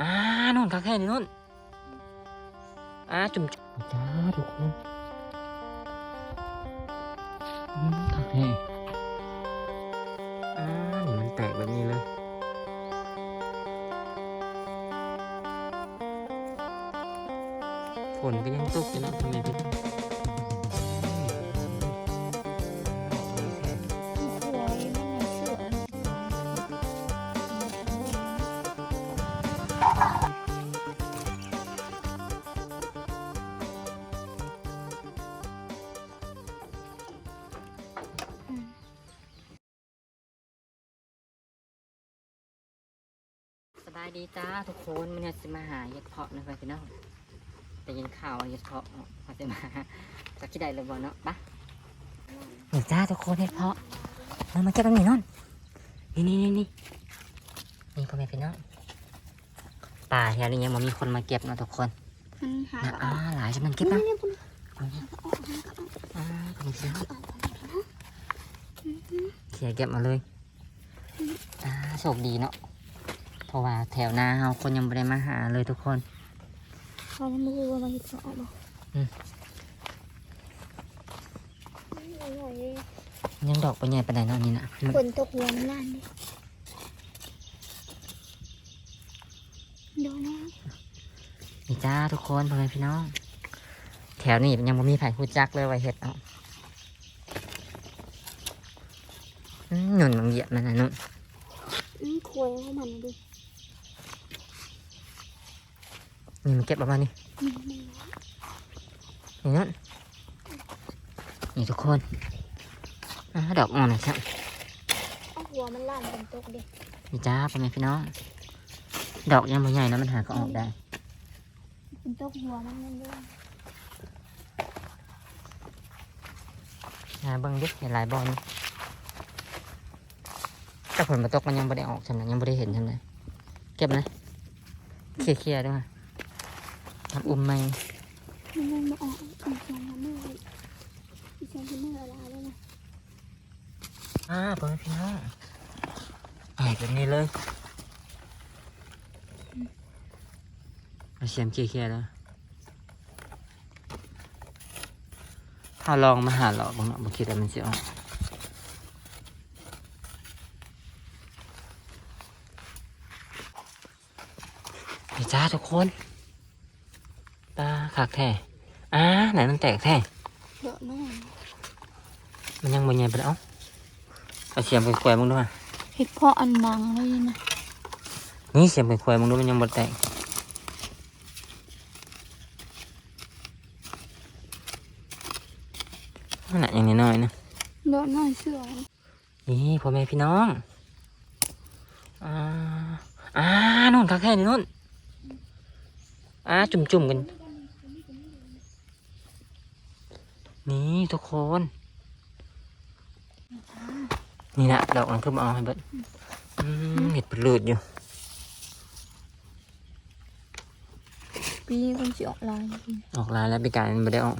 อ่านู่นคักแค่นี่นู่นอ่าจุ่มจุ่มจ้าทุกคนอืมคักแค่อ่านี่มันแตกแบบนี้เลยฝนก็ยังตกอยู่นะทำไมพี่ ดีจ้าทุกคนมันจะมาหาเห็ดเพาะนะพี่น้องแต่ยินข่าวว่าเห็ดเพาะเขาจะมาสักที่ใดเลยบ่เนาะปะนี่จ้าทุกคนเห็ดเพาะเรามาเก็บกันนี่นอนนี่นี่นี่นี่นี่พ่อแม่พี่น้องป่าแถวนี้ยังไม่มีคนมาเก็บเนาะทุกคนมันหานะอ่าหลายจำนวนเก็บนะนี่คุณอ่าพ่อแม่พี่น้องเขี่ยเก็บมาเลยอ่าโชคดีเนาะ เพราะว่าแถวนาเฮาคนยังไม่ได้มาหาเลยทุกคนเขาไม่รู้ว่ามันจะออกมาอืมอร่อยเลยยังดอกปัญญาปานใดเนาะนี่นะมันฝนตกหัวมันล้านดิดูนะนี่จ้าทุกคนพ่อแม่พี่น้อง แถวนี้ยังไม่มีไผ่หูจักเลยว่าเห็ดเนาะอืมหนุนมังเหยียบมันนะนุ่นอืมควยของมันดิ นี่มันเก็บประมาณนี้อืมมันนี่นุ่นนี่ทุกคนอ่าดอกอ่อนนะครับเอาหัวมันล้านฝนตกดินี่จ้าพ่อแม่พี่น้อง ดอกยังไม่ใหญ่นะมันหาก็ออกได้ฝนตกหัวมันมันด้วยหาเบิ้งดิเห็นหลายบอลแต่ผลมาตกมันยังไม่ได้ออกใช่ไหมยังไม่ได้เห็นใช่ไหมเก็บนะเคลียร์ๆด้วย ทำอุ้มไหมมันยังมาออกอีกสองสามมืออีกสองสามมืออะไรแล้วนะอ่าพ่อแม่พี่น้องไอ้แบบนี้เลยมาเสียมเคลียร์ๆแล้วถ้าลองมาหาหลอกบ้างเนาะบ่คิดว่ามันจะออกนี่จ้าทุกคน ตาคักแท้อ่าไหนมันแตกแท้เดอะน้อยมันยังบ่ใหญ่ไปแล้วเอาเสียมไปแขวนมึงด้วยเห็ดเพาะอันนังเลยนะนี่เสียมไปแขวนมึงด้วยมันยังบ่แตกขนาดอย่างนี้น้อยๆนะเดอะน้อยเสือนี่พ่อแม่พี่น้องอ่าอ่านู่นคักแค่นี้นู่นอ่าจุ่มๆกัน นี่ทุกคน นี่นะดอกมันขึ้นมาเอาให้เบิดอืมเห็ดเป็นเลือดอยู่ ปีนี้คนสิออกลายปีออกลายแล้วปีกายมันไม่ได้ออก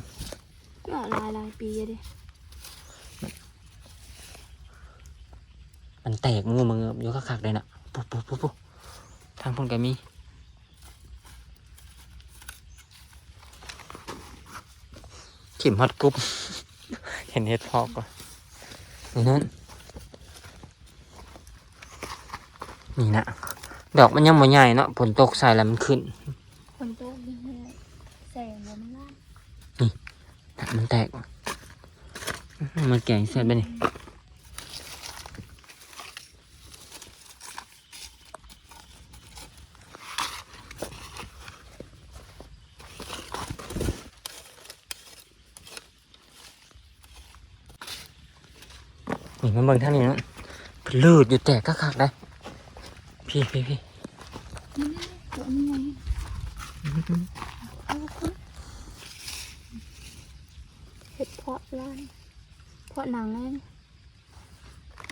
ออกลายลายปีอะดิมันแตกมือมืออยู่คักๆเลยน่ะปุ๊บปุ๊บปุ๊บปุ๊บทางพุ่นก็มี ขิมฮอตกรุ๊บเห็นเห็ดพอกก่อนนี่นั่นนี่นะดอกมันยังไม่ใหญ่เนาะฝนตกใส่แล้วมันขึ้นคนโตนี่แหละแสงหัวมันล้านน่ะมันแตกอื้อหือมันแก่งเสร็จไปนี่ บิ่งท่างนี้เนาะเพิ่นลืดอยู่แตกก็คักๆได้พี่พี่พี่ตัวนี้ไงเอาขึ้นเห็ดเพาะล้านเพาะหนังเลย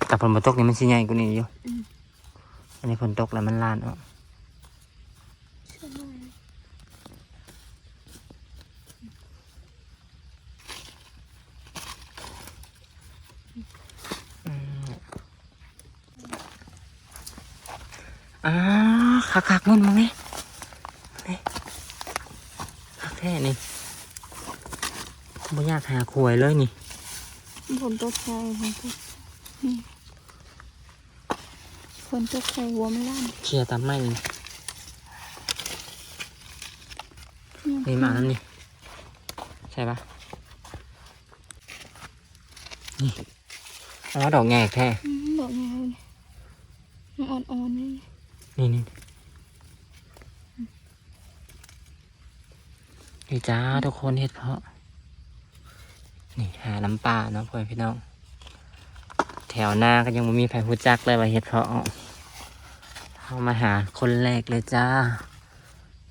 แต่ฝนมาตกนี่มันสิใหญ่กว่านี้อยู่อืมอันนี้ฝนตกแล้วมันลานออก เชื่อมากเลย อ่าคักๆนู่นมึงนี่ แท้นี่บ่อยาก หาขวยเลยนี่ฝนตกใส่ฝนตกนี่ฝนตกใส่หัวมันลั่นเคลียร์ตามไม้นี่นี่มาแล้วนี่ใช่ปะนี่อ๋อดอกแงกแท้อืมดอกไงมันอ่อนๆนี่นี่นี่นี่จ้าทุกคนเฮ็ดเพาะ นี่หาน้ำปลาเนาะพ่อพี่น้อง แถวหน้าก็ยังไม่มีใครรู้จักเลยว่าเฮ็ดเพาะเข้ามาหาคนแรกเลยจ้า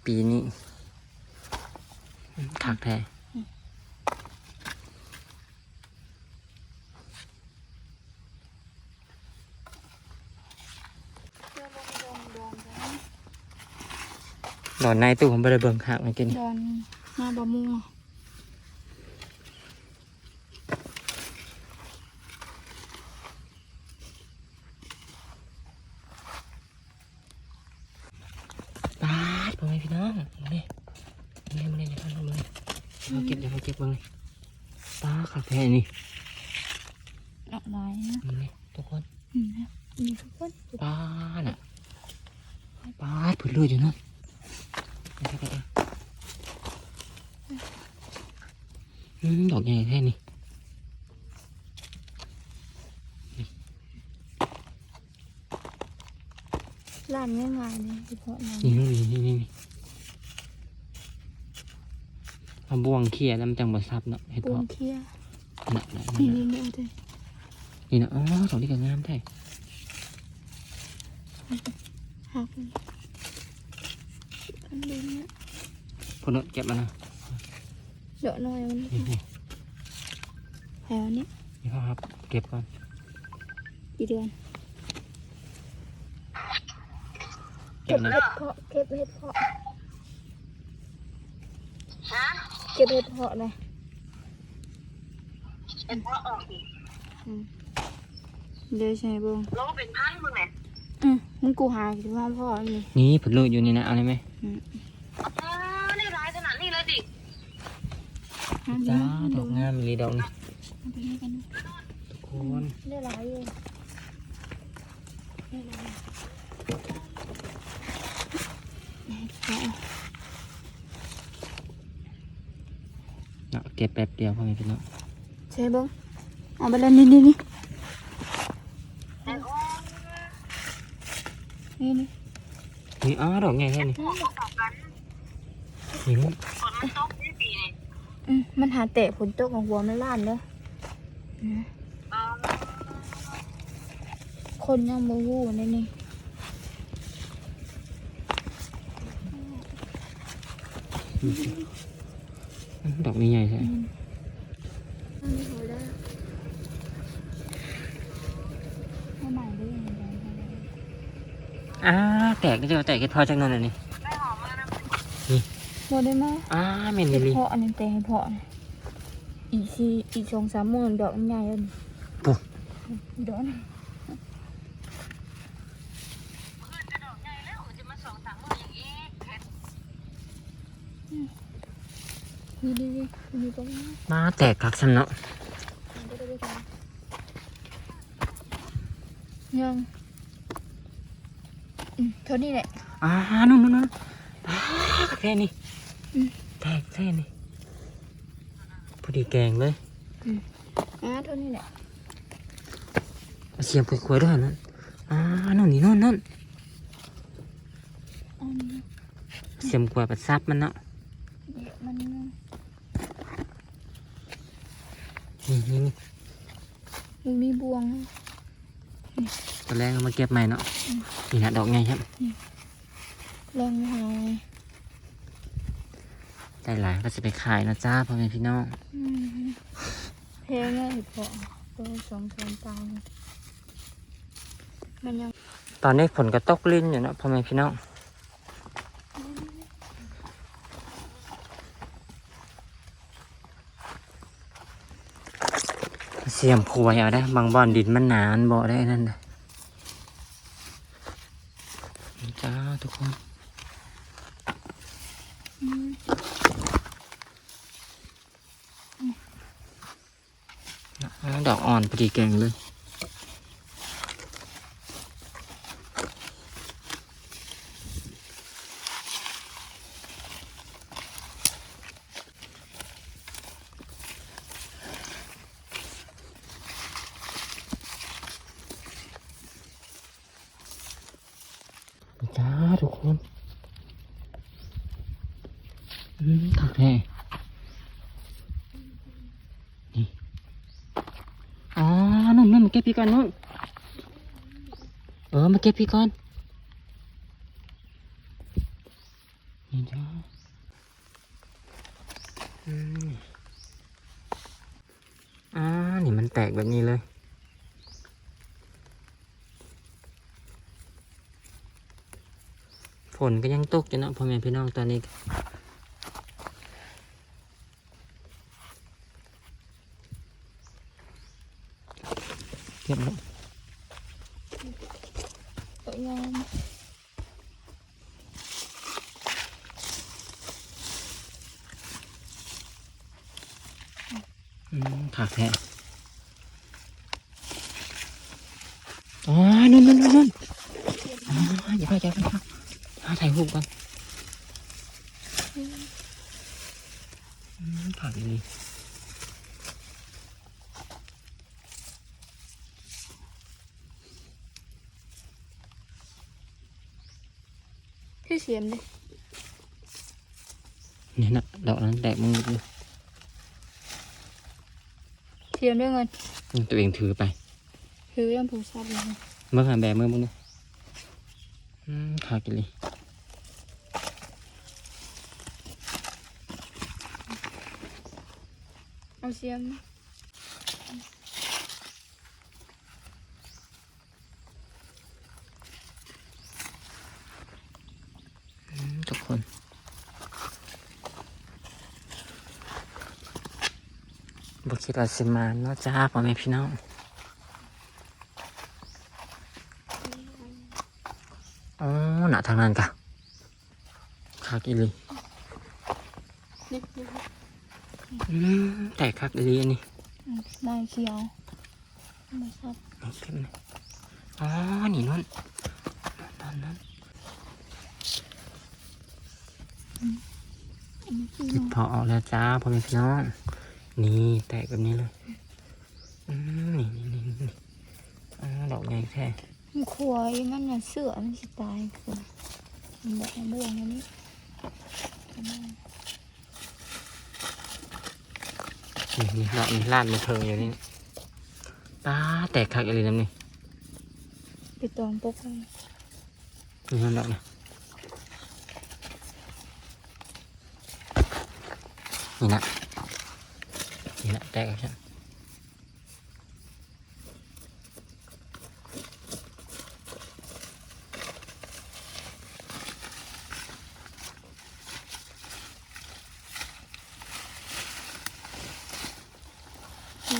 ปีนี้คักแท้ดอนในตู้ผมไปเลยเบิ่งคักมื่อกี้นี่ดอนหน้าบะม่วง ปาดพ่อแม่พี่น้องมาเนี่ยมาเนี่ยมาเนี่ยอย่าพลาดมาเลย เอาเก็บอย่ามาเก็บเบิ่งเลยปาดคักแท้นี่ดอกลายนะมาเนี่ยทุกคนอืมนะมีทุกคนปาดอะปาดเผือเลือดอยู่นั่นไปไปไปอืมดอกใหญ่แท้นี่ร้านง่ายๆเลยเฉพาะนั้นนี่นี่นี่ นี่นี่มาบ่วงเขี้ยแล้วมันจังบ่ซับเนาะเห็ดปูนเพาะเคี้ยน่ะน่ะนี่นี่นี่น่ะนี่เอาเถอะนี่นะอ๋อดอกนี้ก็งามแท้หักเลยอันนี้เนี่ยพุ่นเนาะเก็บมานะเดาะหน่อยมันนี่นี่แถวนี้นี่พ่อครับเก็บก่อนกี่เดือนเก็บนะเห็ดเพาะเก็บเห็ดเพาะ เก็บเห็ดเพาะเลยเอ็นเพราะออกดิอืมเดี๋ยวใช่บุ้งโลเป็นพันมึงไงอืมมึงกูหาที่ว่าพ่อนี่นี่ผลเลือดอยู่นี่นะเอาเลยไหมอืมอ๋อได้ร้ายขนาดนี้เลยดิหาจ้าเดี๋ยวดอกงามมีดอกนี่เอาไปให้กันทุกคนได้หลายเลยได้หลาย เห็ดเพาะเนาะเก็บแป๊บเดียวพ่อแม่พี่น้องใช่บุ้งเอาไปเลยนี่นี่นี่แต่โอ้นี่นี่นี่อ๋อดอกใหญ่แท้นี่พวกออกกันนี่มันฝนมันตกที่ปีนี่อืมมันหาเตะผลตกของหัวมันล้านเลยนะอ๋อคนยังมือวู้นี่นี่ ดอกนี้ใหญ่ใช่อันนี้เขาได้ให้ใหม่ได้ยังไงอ่าแตกก็จะแตกแค่พอจากนั้นน่ะนี่ได้หอมมากนะหมดได้ไหมอ่าเมนเห็ลิดลีเพาะอันนี้แต่เห็ดเพาะนะอีกสี่อีกสองสามหมื่นดอกมันใหญ่เลยปุ๊บดอกนี่ ขึ้นกระโดดใหญ่แล้วจะมาสองสามมืออย่างนี้เผ็ด นี่ดีดีนี่ก็ไม่มาแตกคักซ้ำเนาะได้ได้ได้ยังอืมเท่านี้แหละอ่านู่นนู่นนู่นอ่าแค่นี้อืมแตกแค่นี้พอดีแกงเลยอ่าเท่านี้แหละเอาเสียมคุยๆด้วยนั่นอ่านู่นนี่นู่นนั่นอันนี้เสียมกล้วยปัดซับมันเนาะเดี๋ยวมัน นี่นี่นี่ มันมีบวงตอนแรกเอามาเก็บใหม่เนาะนี่นะดอกไงครับแรงหายได้หลายก็จะไปขายนะจ้าพ่อแม่พี่น้องอืมเพลงไงเห็ดเพาะตัวสองแสนตายมันยังตอนนี้ฝนก็ตกลิ้นอยู่เนาะพ่อแม่พี่น้อง เสียมพวยเอาได้ บางบ่อนดินมันหนานบ่ได้นั่นนะจ้าทุกคนดอกอ่อนพอดีแกงเลย ก็บพี่ก่อนนี่จ้าอ่า นี่มันแตกแบบนี้เลยฝนก็ยังตกอยู่นะพ่อแม่พี่น้องตอนนี้ เก็บแล้ว ตัวยอม อืมขากแท้อ๋อนู่นนู่นนู่นนู่นอ๋ออย่าไปอย่าไปครับหาถ่ายรูปก่อนอืมผักดี คือเสียมเลยนี่นะดอกนั้นแตกมึงเลยเสียมด้วยเงินอืมตัวเองถือไปคือยังผูกซับเลยเมื่อหาแบบเมื่อมึงเนี่ยอืมขากเลยเอาเสียม อืมทุกคนบุ คิดว่าสิมาเนาะจ้าพ่อแม่พี่น้องอ๋อหนาทางนั้นกะคักอีหลีนี่อืมแต่คักอีหลีอันนี้นายเขียวไม่ชอบนี่ขึ้นนะอ๋อ นี่นู่นตอนนั้นอันนี้คือหยิบพอออกแล้วจ้าพ่อแม่พี่น้อง นี่แตกแบบนี้เลยอืมนี่นี่นี่นี่อ๋อดอกใหญ่แท้มันขวายมันเหมือนเสือมันสิตายคือมันแบบบ่วงอันนี้นี่นี่ดอกนี่ลาดมาเทิงอยู่นี่ป้าแตกคักอะไรน้ำนี่ไปตองปกให้นี่นั่นดอกนะนี่นะ นี่นะแตกแล้วใช่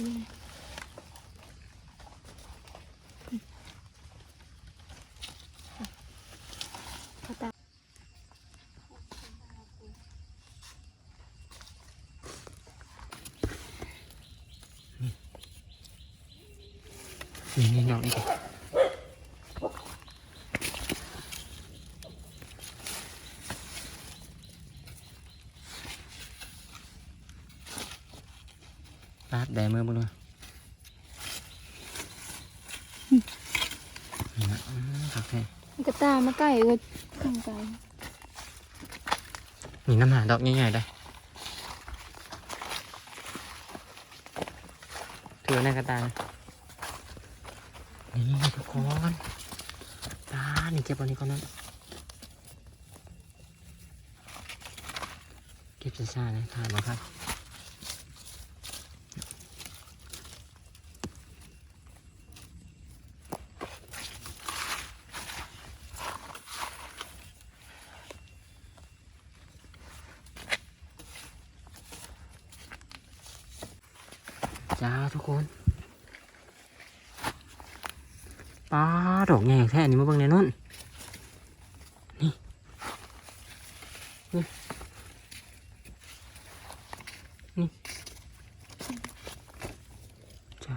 นี่เขาตา นี่นี่ดอกนี่ดิลาดแดงมือบุญเลยนี่นะอืมคักแท้มันก็ตามมาใกล้ก็ข้างไกลมีน้ำหาดอกใหญ่ๆได้ถือในกระตา นี่ทุกคนตานี่เก็บบนนี้ก่อนนั้นเก็บช้าๆนะถ่ายมาครับ แค่นี้มาเบิ่งแน่นอน นี่นี่นี่จ้า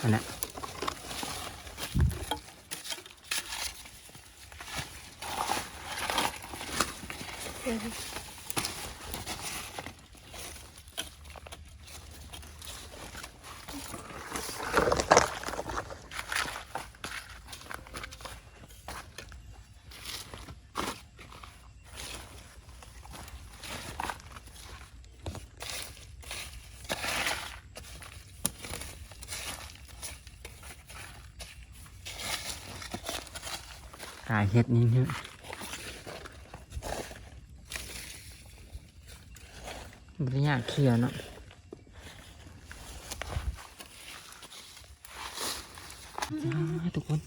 อันนั้น嗯。 เฮ็ดนี่เนี่ยบริยากเขียวเนาะจ้าทุกคน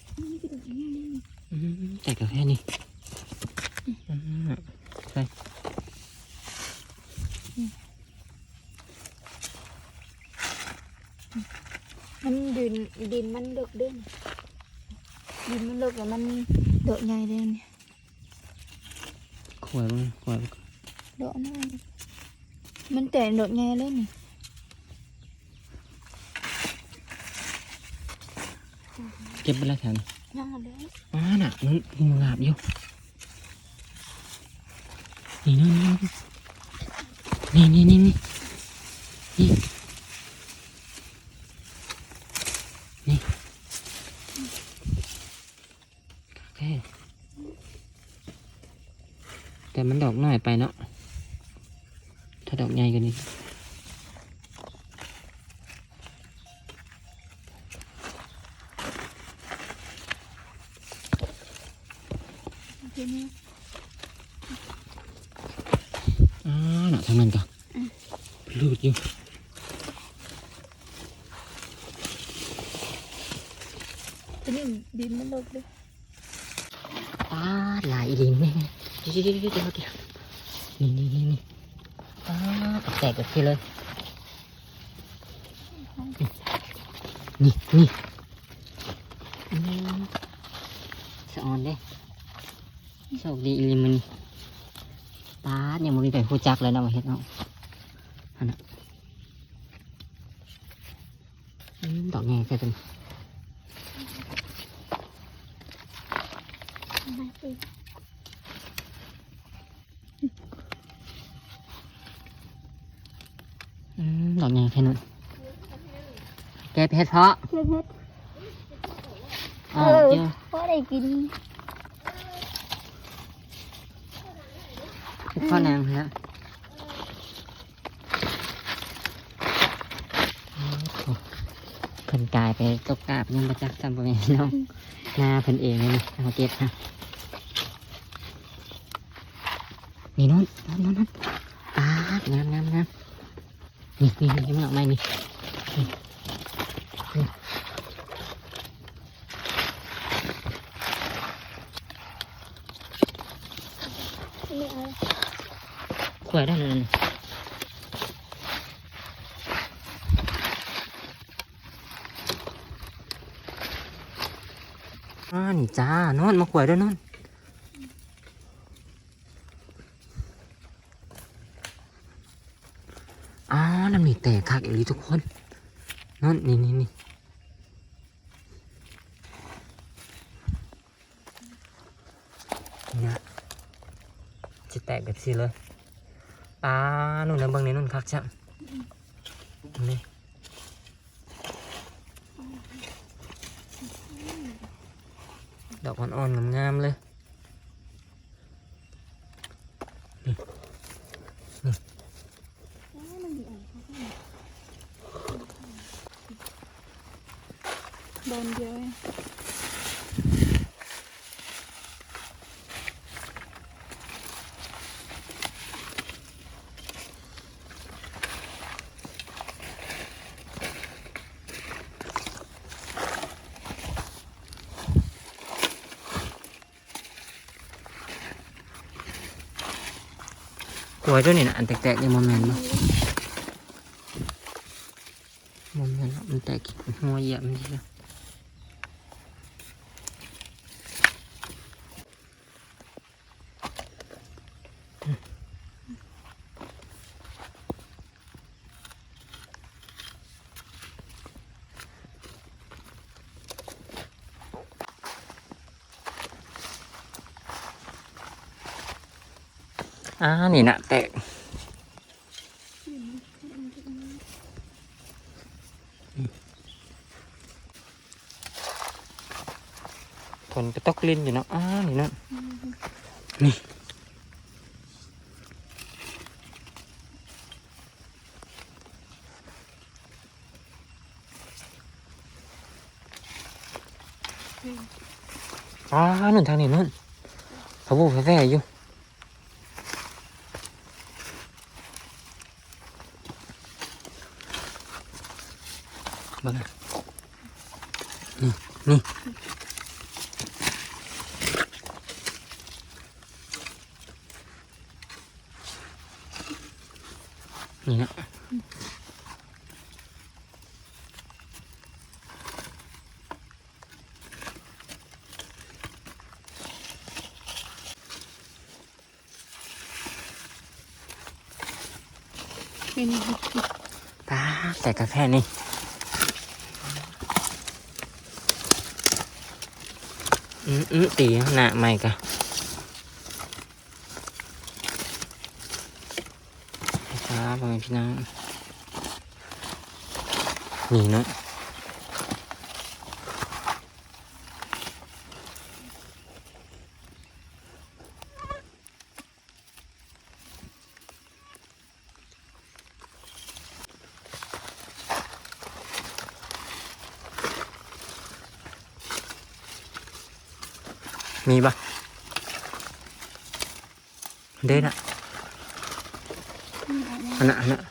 แต่ก็แค่นี้ใช่มันดินดินมันเลิกเด้น ดินมันเลิกแล้วมันดอกใหญ่เลยเนี่ยขวายบ้างขวายดอกน้อยมันแต่ดอกใหญ่เลยนี่เก็บไปแล้วแถวนี้น่าเลยอ๋อน่ะมันงูงาบอยู่นี่นี่นี่นี่นี่นี่นี่นี่โอเคแต่มันดอกน้อยไปเนาะถ้าดอกใหญ่กว่านี้ ทีนี้อ๋อน่ะทางนั้นก็รูดอยู่ทีนี้ดินมันเลิกเลยป้าดหลายลิงนี่เดี๋ยวเดี๋ยวเดี๋ยวเดี๋ยวเดี๋ยวนี่นี่นี่นี่ป้าดแตกแบบนี้เลย นี่นี่อืมสะออนเด้โชคดีอีหลิมันป้าดยังไม่มีไป ผู้จักเลยนะมาเฮ็ดเนาะอันนั้นอืมดอกแงใส่เป็นไม่ไปอืมดอกแงแค่นั้นแกเพชรเพาะเพื่อนเพชรอ๋อเจ้าเพราะได้กินพ่อนางฮะเพิ่นกายไปตกกาบยังมาจักษ์จำบ่แม่นน้องหน้าเพิ่นเองเลยนี่เอาเก็บฮะนี่นู้นนู้นนู้นนู้าดงามงามงามนี่นี่นี่มันออกมานี่นี่นี่ ไม่เอา ขวายได้เลยนะ อ่านี่จ้านอนมาขวายด้วยนอนอ้าวน้ำนี่แตกคักอีหลีทุกคนนอนนี่นี่นี่นี่ยจะแตกแบบนี้เลยปลาหนุ่นนะเบิ่งในนุ่นคักจังนี่ อกอ่อนๆงามๆเลย กล้วเจ้านี่นะอันแตกๆนี่มันแมนบ่มันแมนเนาะมันแตกหัวเหยียบมันเชียวอ่า นี่นะแตกฝนก็ตกลิ้นอยู่นะอ่านี่นะนี่อ่านั่นทางนี้นั่นเขาบูแฟ่ๆอยู่ เบิ่งอะนี่นี่นี่นะเป็นตาแต่กาแฟนี่ อืมอืมตีหน้าไม่กะครับพี่น้องนี่เนาะ มีปะเด็ดอะอันน่ะอันน่ะ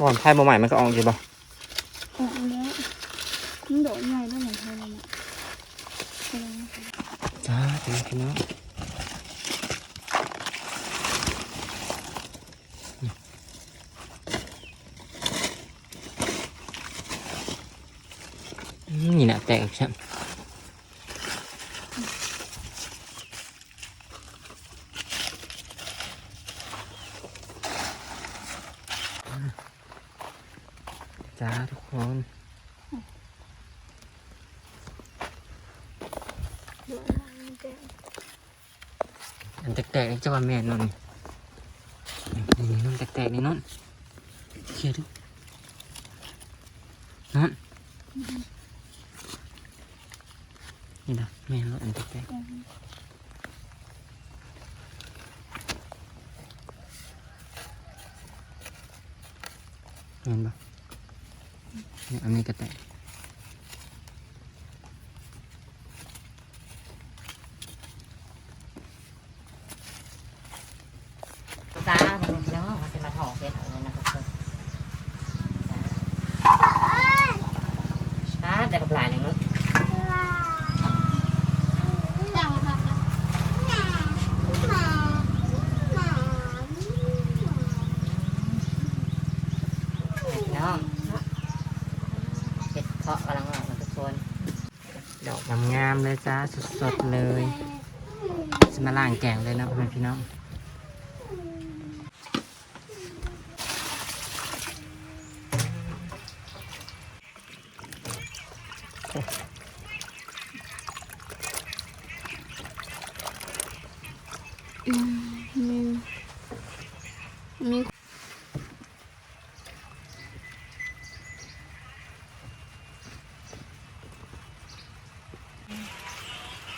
ก่อนไพ่บ่ใหม่มันก็ออกอยู่ปะ ออกแล้วมันโดดใหญ่แล้วเหมือนเธอเลยนะ จ้าเป็นพี่น้องอืมนี่นะแตกใช่ จ้าทุกคน โดดมันแก่ อันแตกๆนี่จะ ว่าแม่นอนนี่นี่นอนแตกๆนี่นอนเคลียดูนอนนี่นะแม่นอนอันแตกๆเห็นปะเนี่ยอันนี้ก็แตกจ้าพี่น้องมาเป็นมาถอกเสร็จแล้วนะครับจ้าแต่กับหลายหนึ่งเนาะ พี่น้องเห็ดเพาะกำลังออกนะทุกคน ดอกงามๆเลยจ้า สดๆเลยจะมาล่างแกงเลยนะพ่อแม่พี่น้องอืมมี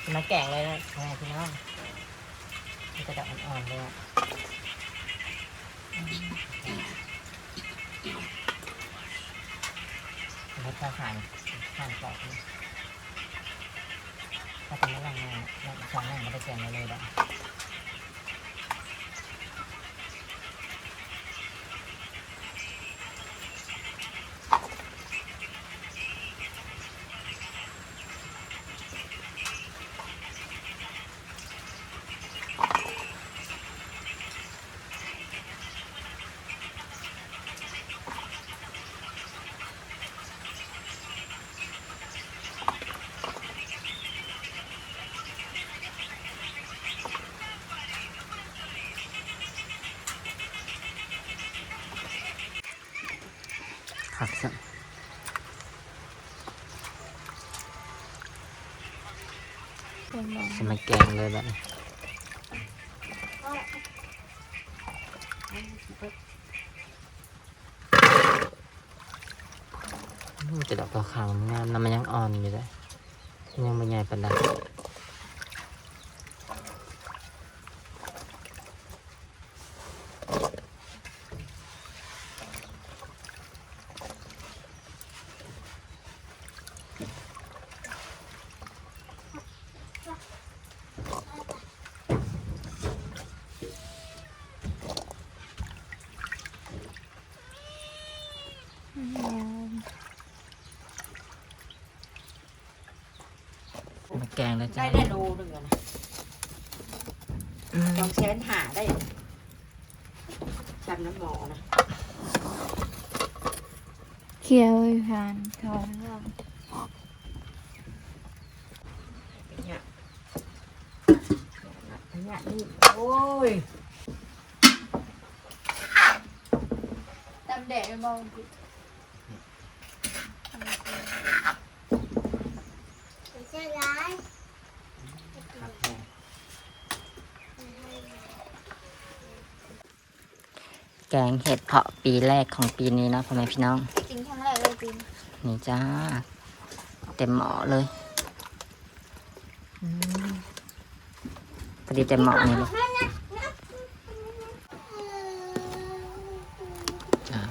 จะมา แกงเลยนะพ่อแม่พี่น้องมันจะดอกอ่อนๆเลยอะแล้วก็ผ่านผ่านปอกนี่ถ้าเป็นมะลงานสองแม่งก็ได้แกงเลยเลยได้ สมัยแกงเลยแบบนี้จะดอกตัวขาวงามน้ำมันยังอ่อนอยู่เลยยังไม่ใหญ่ปานใด กงแล้วจ้าได้ได้โลหนึ่งอะนะอืมสองแสนหาได้ชำน้ำหมอนะ เคี่ยวให้ผ่านทองเรื่อง เนี่ยเนี่ยนี่โอ้ย ตำแดดมอง แกงเห็ดเพาะปีแรกของปีนี้เนาะพ่อแม่พี่น้อง กินครั้งแรกเลยปีนนี่จ้า เต็มหม้อเลยอืมพอดีเต็มหม้อนี่เลยจ้า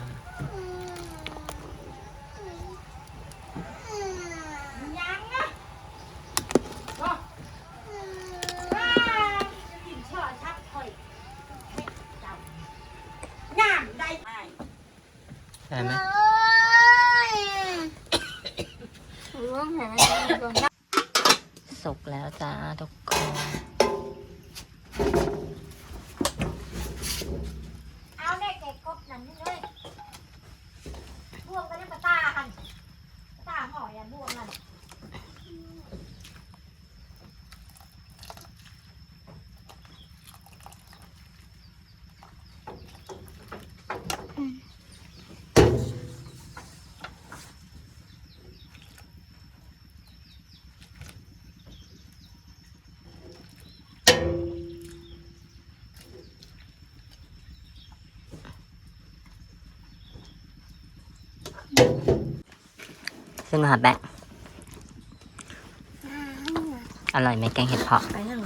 งามได้ไหม ได้ไหม ร่วงเห็นไหมร่วง สุกแล้วจ้าทุกคน เอาเด็กเด็กกบนั่นนี่เลยบวมกันยังปะตาหันปะตาหอยอะบวมนั่น ขึ้นมาหาแบงค์อร่อยไหมแกงเห็ดเพาะ ไปยัง